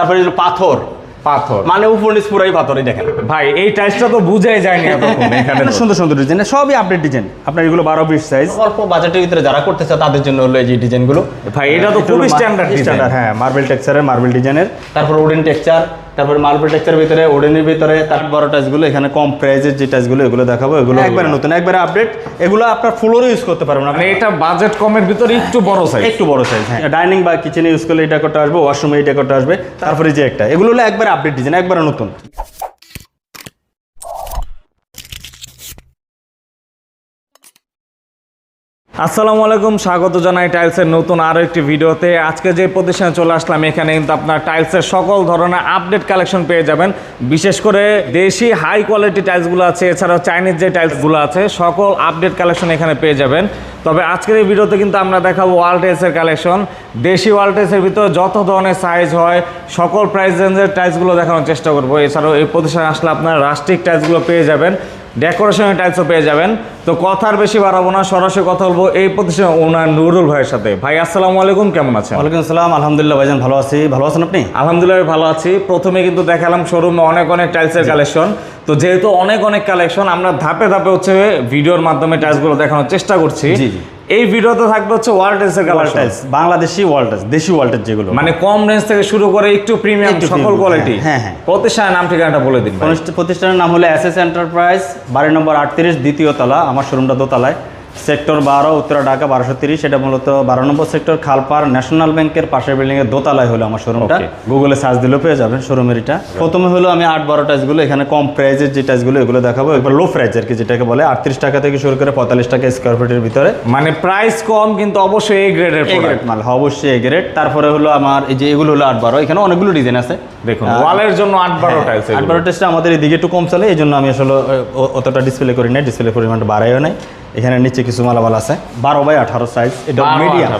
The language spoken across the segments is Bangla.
তারপরে পাথর। পাথর। মানে উপর নিচ পুরাই পাথরই দেখেন। ভাই এই টাইসটা তো বুঝাই যায়নি এখানে এখানে সুন্দর সুন্দর ডিজাইন সবই আপডেট ডিজাইন আপনার এগুলো বারো বিশ সাইজ অল্প বাজেটের ভিতরে যারা করতেছে তাদের জন্য হলো এই যে ডিজাইনগুলো ভাই এটা তো খুবই স্ট্যান্ডার্ড স্ট্যান্ডার্ড হ্যাঁ মার্বেল টেক্সচারের মার্বেল ডিজাইনের তারপর উডেন টেক্সচার তারপর মার্বেল টেক্সের ভিতরে ওডেনের ভিতরে তার বড় টাচগুলো এখানে কম প্রাইজের যে টাচগুলো এগুলো দেখাবো এগুলো একবারে নতুন একবারে আপডেট এগুলো আপনার ফ্লোরে ইউজ করতে পারবেন। মানে আপনি এটা বাজেট কমের ভিতরে একটু বড় সাইজ একটু বড় সাইজ হ্যাঁ। ডাইনিং বা কিচেনে ইউজ করলে এটা করতে আসবে ওয়াশরুমে এটা করতে আসবে তারপরে যে একটা। এগুলো হলো একবারে আপডেট ডিজাইন একবারে নতুন। আসসালামু আলাইকুম, স্বাগত জানাই টাইলসের নতুন আরও একটি ভিডিওতে। আজকে যে প্রতিষ্ঠানে চলে আসলাম, এখানে কিন্তু আপনার টাইলসের সকল ধরনের আপডেট কালেকশন পেয়ে যাবেন। বিশেষ করে দেশি হাই কোয়ালিটি টাইলসগুলো আছে, এছাড়াও চাইনিজ যে টাইলসগুলো আছে, সকল আপডেট কালেকশন এখানে পেয়ে যাবেন। তবে আজকের এই ভিডিওতে কিন্তু আমরা দেখাবো ওয়াল টাইলসের কালেকশন। দেশি ওয়াল টাইলসের ভিতরে যত ধরনের সাইজ হয়, সকল প্রাইস রেঞ্জের টাইলসগুলো দেখানোর চেষ্টা করব। এছাড়াও এই প্রতিষ্ঠানে আসলে আপনার রাষ্ট্রিক টাইলসগুলো পেয়ে যাবেন। ডেকোরেশনের টাইপসও পেয়ে যাবেন। তো কথার বেশি বাড়াবো না সরাসরি কথা বলব এই প্রতিষ্ঠানের ওনার নুরুল ভাইয়ের সাথে। ভাই আসসালামু আলাইকুম কেমন আছেন? ওয়ালাইকুম আসসালাম আলহামদুলিল্লাহ ভাইজান ভালো আছি। ভালো আছেন আপনি? আলহামদুলিল্লাহ ভালো আছি। প্রথমে কিন্তু দেখালাম শোরুমে অনেক অনেক টাইলসের কালেকশন তো যেহেতু অনেক অনেক কালেকশন আমরা ধাপে ধাপে হচ্ছে ভিডিওর মাধ্যমে টাইলসগুলো দেখানোর চেষ্টা করছি। এই ভিডিওতে থাকবে হচ্ছে wall টেলসের colour tiles Bangladeshi wall tiles দেশি ওয়াল্টাস যেগুলো। মানে কম রেঞ্জ থেকে শুরু করে একটু প্রিমিয়াম সকল কোয়ালিটি হ্যাঁ, হ্যাঁ। প্রতিষ্ঠানের নাম ঠিকানাটা বলে দিন প্রতিষ্ঠানের নাম হলো এস এস এন্টারপ্রাইজ বাড়ি নম্বর আটত্রিশ দ্বিতীয় তলা আমার শোরুমটা দোতলায়। সেক্টর বারো উত্তরা ঢাকা বারোশো তিরিশ। এটা মূলত বারো নম্বর সেক্টর খালপার ন্যাশনাল ব্যাংকের পাশের বিল্ডিং এর দোতলায় হলো আমার শোরুমটা গুগলে সার্চ দিলেও পেয়ে যাবেন শোরুমের এটা। প্রথমে হলো আমি আট বারো টাইসগুলো এখানে কম প্রাইজের যে টাইসগুলো এগুলো দেখাবো। এবার লো প্রাইজ আর কি যেটাকে বলে আটত্রিশ টাকা থেকে শুরু করে পঁয়তাল্লিশ টাকা স্কোয়ার ফিটের ভিতরে। মানে প্রাইস কম কিন্তু অবশ্যই এই গ্রেডের গ্রেড প্রোডাক্ট মাল হ্যাঁ, অবশ্যই এ গ্রেড তারপরে হলো আমার এই যে এগুলো হলো আট বারো। এখানে অনেকগুলো ডিজাইন আছে। দেখুন ওয়ালের জন্য আট বারো টাইলস আট বারো টেস্টটা আমাদের এদিকে একটু কম চলে এই জন্য আমি আসলে অতটা ডিসপ্লে করি না ডিসপ্লে পরিমাণটা বাড়াইও নাই। এখানে নিচে কিছু মালামাল আছে। বারো বাই আঠারো সাইজ এটা 12 মিডিয়াম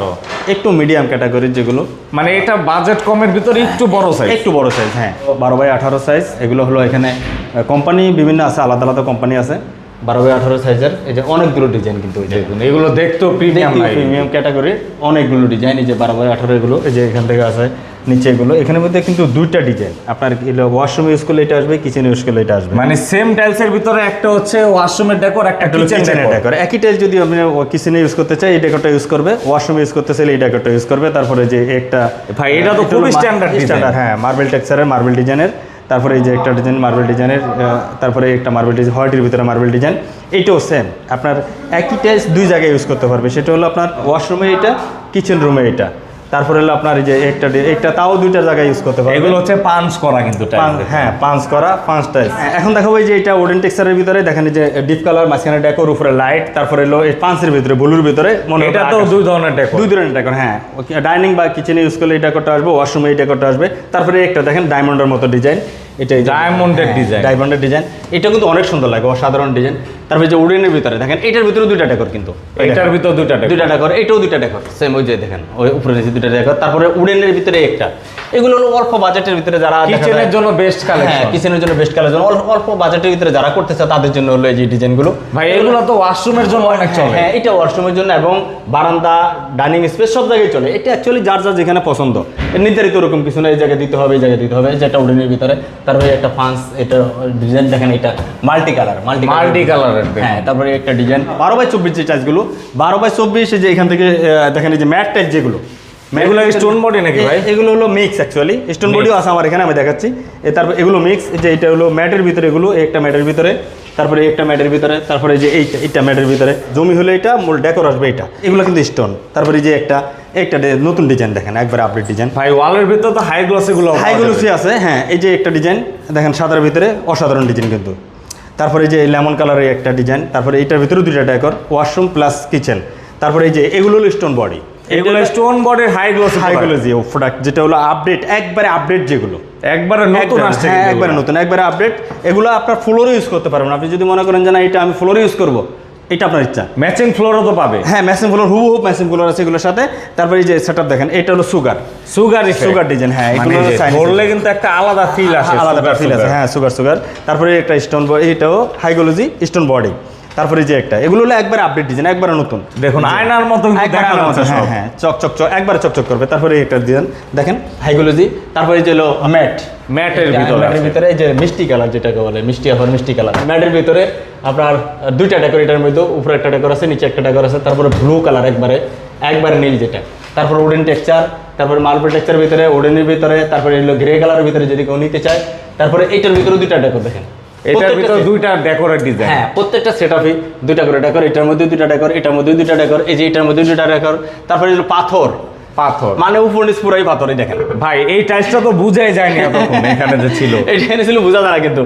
একটু মিডিয়াম ক্যাটাগরির যেগুলো। মানে এটা বাজেট কমের ভিতরে একটু বড় সাইজ একটু বড় সাইজ হ্যাঁ। বারো বাই আঠারো সাইজ এগুলো হলো এখানে কোম্পানি বিভিন্ন আছে আলাদা আলাদা কোম্পানি আছে। বারো বাই আঠারো সাইজের এই যে অনেকগুলো ডিজাইন কিন্তু দেখুন এগুলো দেখতেও প্রিমিয়াম প্রিমিয়াম ক্যাটাগরির অনেকগুলো ডিজাইন এই যে বারো বাই আঠারো এগুলো এই যে এখান থেকে আছে নিচে এগুলো। এখানের মধ্যে কিন্তু দুইটা ডিজাইন আপনার ওয়াশরুম ইউজ করলে এটা আসবে কিচেন ইউজ করলে এটা আসবে। মানে সেম টাইলসের ভিতরে একটা হচ্ছে ওয়াশরুমের ডেকোর একটা কিচেনের ডেকোর একই টাইল যদি আপনি কিচেনে ইউজ করতে চাই এই ডেকোরটা ইউজ করবে। ওয়াশরুম ইউজ করতে চাইলে এই ডেকোরটা ইউজ করবে। তারপরে যে একটা ভাই, এটা তো খুবই design। স্ট্যান্ডার্ড হ্যাঁ মার্বেল টেক্সচারের মার্বেল ডিজাইনের তারপরে এই যে একটা ডিজাইন মার্বেল ডিজাইনের তারপরে একটা মার্বেল ডিজাইন হোয়াইটের ভিতরে মার্বেল ডিজাইন এইটাও সেম আপনার একই টাইলস দুই জায়গায় ইউজ করতে পারবে। সেটা হলো আপনার ওয়াশরুমে এটা কিচেন রুমে এটা। তারপরে হলো আপনার এই যে একটা একটা তাও দুইটা জায়গায় ইউজ করতে পারবেন। এগুলো হচ্ছে পাঞ্চ করা কিন্তু হ্যাঁ পাঞ্চ করা পাঁচ টাইপ এখন দেখাবো এই যে এটা ওডেন টেক্সচারের ভিতরে দেখেন এই যে ডিপ কালার মাঝখানে ডেকোর উপরে লাইট তারপরে হলো এই পাঁচের ভিতরে ব্লুর ভিতরে মনে এটা তো দুই ধরনের ডেকোর দুই ধরনের ডেকোর হ্যাঁ। ডাইনিং বা কিচেনে ইউজ করলে এই ডেকোরটা আসবে ওয়াশরুমে এই ডেকোরটা আসবে। তারপরে একটা দেখেন ডায়মন্ডের মতো ডিজাইন এটা হ্যাঁ, design। ডায়মন্ডের ডিজাইন এটা কিন্তু অনেক সুন্দর লাগে অসাধারণ ডিজাইন তারপরে যে উডেনের ভিতরে দেখেন এটার ভিতরে দুইটা ডেকোর কিন্তু। এটার। ভিতর দুইটা ডেকোর দুইটা ডেকর এটাও দুইটা ডেকর সেম ওই যে দেখেন ওই উপরে নিচে দুইটা ডেকর তারপরে উডেনের ভিতরে একটা। এগুলো হলো অল্প বাজেটের ভিতরে যারা কিচেনের জন্য বেস্ট কালেকশন হ্যাঁ কিচেনের জন্য বেস্ট কালেকশন অল্প বাজেটের ভিতরে যারা করতেছে তাদের জন্য হলো এই যে ডিজাইনগুলো ভাই এগুলো তো ওয়াশরুমের জন্য অনেক চলে। হ্যাঁ এটা ওয়াশরুমের জন্য এবং বারান্দা ডাইনিং স্পেস সব জায়গায় চলে। এটা অ্যাকচুয়ালি যার যার যেখানে পছন্দ। নির্ধারিত ওরকম কিছু না এই জায়গায় দিতে হবে এই জায়গায় দিতে হবে যেটা উডেনের ভিতরে। তারপরে একটা ফান্স এটা ডিজাইন দেখেন এটা মাল্টি কালার মাল্টি মাল্টি কালারের হ্যাঁ তারপরে একটা ডিজাইন বারো বাই চব্বিশ যে চার্জগুলো বারো বাই চব্বিশ যে এখান থেকে দেখেন এই যে ম্যাট টাইপ যেগুলো। এগুলো স্টোন বডি নাকি ভাই? এগুলো হলো মিক্স অ্যাকচুয়ালি স্টোন বডিও আছে আমার এখানে আমি দেখাচ্ছি। তারপর এগুলো মিক্স যে এটা হলো ম্যাটের ভিতরে এগুলো একটা ম্যাটের ভিতরে। তারপরে একটা ম্যাটের ভিতরে তারপরে যে এইটা এইটা ম্যাটের ভিতরে। জমি হলে এটা মূল ডেকোর আসবে এটা। এগুলো কিন্তু স্টোন তারপরে এই যে একটা একটা নতুন ডিজাইন দেখেন একবার আপডেট ডিজাইন ভাই ওয়ালের ভিতরে তো হাই গ্লস এগুলো হাইগুলো আছে হ্যাঁ এই যে একটা ডিজাইন দেখেন সাদার ভিতরে অসাধারণ ডিজাইন কিন্তু। তারপরে যে লেমন কালারের একটা ডিজাইন তারপরে এটার ভিতরে দুইটা ডেকর ওয়াশরুম প্লাস কিচেন তারপরে এই যে এগুলো হলো স্টোন বডি এগুলো স্টোন বডির হাই গ্লস হাইগুলো যে প্রোডাক্ট যেটা হলো আপডেট একবারে আপডেট যেগুলো। একবারে নতুন আসছে হ্যাঁ একবারে নতুন। একবারে আপডেট এগুলো আপনার ফ্লোরে ইউজ করতে পারবেন। আপনি যদি মনে করেন যে না এটা আমি ফ্লোরে ইউজ করব এটা আপনার ইচ্ছা। ম্যাচিং ফ্লোরও তো পাবে। হ্যাঁ ম্যাসিম ফ্লোর হুবু হুব ম্যাসিম ফ্লোর আছে এগুলোর সাথে। তারপরে এই যে সেটআপ দেখেন এটা হলো সুগার সুগার সুগার ডিজাইন হ্যাঁ এগুলো মানে ধরলে কিন্তু একটা আলাদা ফিল আসে আলাদা ফিল আছে হ্যাঁ সুগার সুগার তারপরে একটা স্টোন এটাও হাইগোলজি স্টোন বডি তারপরে যে একটা এগুলো হলো একবার আপডেট ডিজাইন একবার নতুন। দেখুন, আয়নার মতো কিন্তু একবার দেখা আয়নার যাচ্ছে মতো, হ্যাঁ। হ্যাঁ চক চক চক একবারে চকচক করবে। তারপরে একটা ডিজাইন দেখেন হাইগুলোজি তারপরে যে হলো ম্যাট। ম্যাটের ভিতরে ম্যাটের ভিতরে এই যে মিষ্টি কালার যেটাকে বলে মিষ্টি আবার মিষ্টি কালার। ম্যাটের ভিতরে আপনার দুইটা ডেকোর এটার মধ্যে উপরে একটা ডেকোর আছে নিচে একটা ডেকোর আছে তারপরে ব্লু কালার একবারে একবারে নীল যেটা। তারপর উডেন টেক্সচার তারপরে মার্বেল টেক্সচার ভিতরে উডেনের ভিতরে তারপরে এগুলো গ্রে কালারের ভিতরে যদি কেউ নিতে চায় তারপরে এইটার ভিতরে দুইটা ডেকোর দেখেন। এটার ভিতর দুইটা ডেকোরেট ডিজাইন হ্যাঁ প্রত্যেকটা সেট আপে দুইটা করে ডেকোর এটার মধ্যে দুইটা ডেকোর এটার মধ্যে দুইটা ডেকোর এই যে এটার মধ্যে দুইটা ডেকোর তারপরে যে পাথর পাথর। মানে উপর নিচ পুরাই দেখেন। ভাই এই টাইলসটা তো বুঝাই যায়নি এতক্ষণ এখানে যে ছিল। এইখানে ছিল বোঝা যায় না কিন্তু।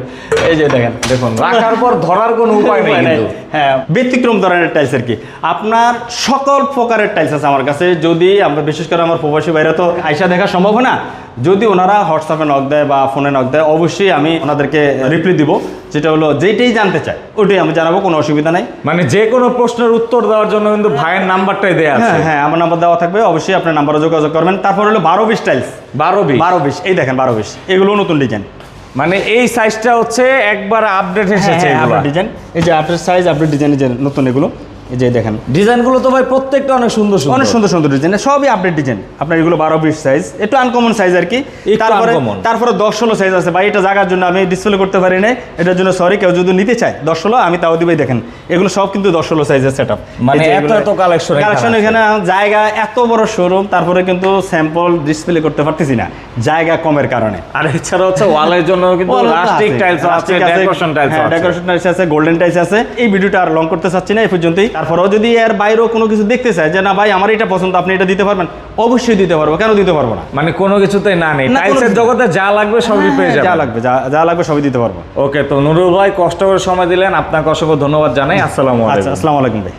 এই যে দেখেন। দেখুন রাখার পর ধরার কোনো উপায় নেই কিন্তু। হ্যাঁ ব্যতিক্রম ধরনের টাইলস আর কি। আপনার সকল প্রকারের টাইলস আছে আমার কাছে। যদি আমরা বিশেষ করে আমার প্রবাসী বাইরে তো আইসা দেখা সম্ভব না যদি ওনারা হোয়াটসঅ্যাপে নক দেয় বা ফোনে নক দেয় অবশ্যই আমি ওনাদেরকে রিপ্লাই দিব। যেটা হলো যেটাই জানতে চায় ওটাই আমি জানাব কোনো অসুবিধা নাই। মানে যে কোনো প্রশ্নের উত্তর দেওয়ার জন্য কিন্তু ভাইয়ের নাম্বারটাই আছে হ্যাঁ হ্যাঁ আমার নাম্বার দেওয়া থাকবে। অবশ্যই আপনার নাম্বারে যোগাযোগ করবেন। তারপর হলো বারো বিশ টাইলস বারো বিশ? বারো বিশ। এই দেখেন বারো বিশ। এগুলো নতুন ডিজাইন মানে এই সাইজটা হচ্ছে একবার আপডেট হ্যাঁ, এসেছে ডিজাইন এই যে আপডেট সাইজ আপডেট ডিজাইন নতুন এগুলো। এই যে দেখেন ডিজাইনগুলো তো ভাই প্রত্যেকটা অনেক সুন্দর সুন্দর। অনেক সুন্দর সুন্দর ডিজাইন সবই আপডেট ডিজাইন। আপনার এগুলো বারো সাইজ একটু আনকমন সাইজ আর কি। তারপরে তারপরে দশ ষোলো সাইজ আছে। ভাই এটা জায়গার জন্য আমি ডিসপ্লে করতে পারি না এটার জন্য সরি কেউ যদি নিতে চায় দশ ষোলো আমি তাও দিবেই। দেখেন এগুলো সব কিন্তু দশ ষোলো সাইজের সেট আপ মানে এত এত collection কালেকশন এখানে জায়গা এত বড় শোরুম তারপরে কিন্তু স্যাম্পল ডিসপ্লে করতে পারতেছি না। জায়গা কমের কারণে। আর এছাড়া হচ্ছে ওয়ালের জন্য কিন্তু লাস্টিক টাইলস আছে। টাইলস আছে ডেকোরেশন টাইলস আছে। গোল্ডেন টাইলস আছে এই ভিডিওটা আর লং করতে চাচ্ছি না এই পর্যন্তই। তারপরেও যদি এর বাইরেও কোনো কিছু দেখতে চায় যে না ভাই আমার এটা পছন্দ আপনি এটা দিতে পারবেন অবশ্যই দিতে পারব। কেন দিতে পারব না? মানে কোনো কিছুতে না নেই। টাইলসের জগতে যা লাগবে সবই পেয়ে যাবে যা লাগবে যা যা লাগবে সবই দিতে পারব। ওকে তো নুরুল ভাই কষ্ট করে সময় দিলেন। আপনাকে অসংখ্য ধন্যবাদ জানাই। আসসালামু আচ্ছা আলাইকুম। আসসালামু আলাইকুম ভাই।